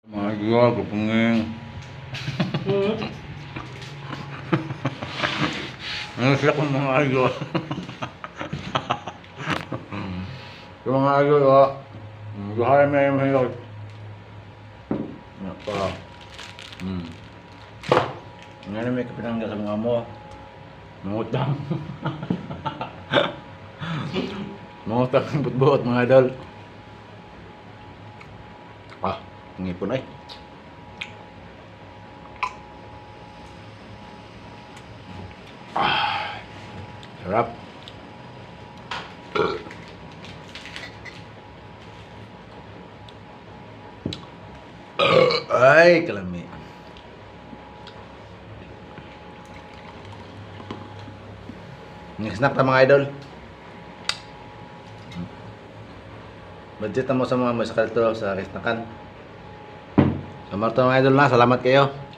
Mga giwa, kapungin. Ano sila kung mga ayo? Yung mga ayo, oh. Guhay mo yung hilot. Ano pa? Hmm. Nga na may kapinangga sa mga mo. Mangutang. Mangutang ng butbuot mga idol. Ah, ngipon ay. Ah, sarap. Ay, kalami. Yung snack na mga idol. Budget na mo sa mga masakalto sa kisnakan. Sa mga mga idol na, salamat kayo.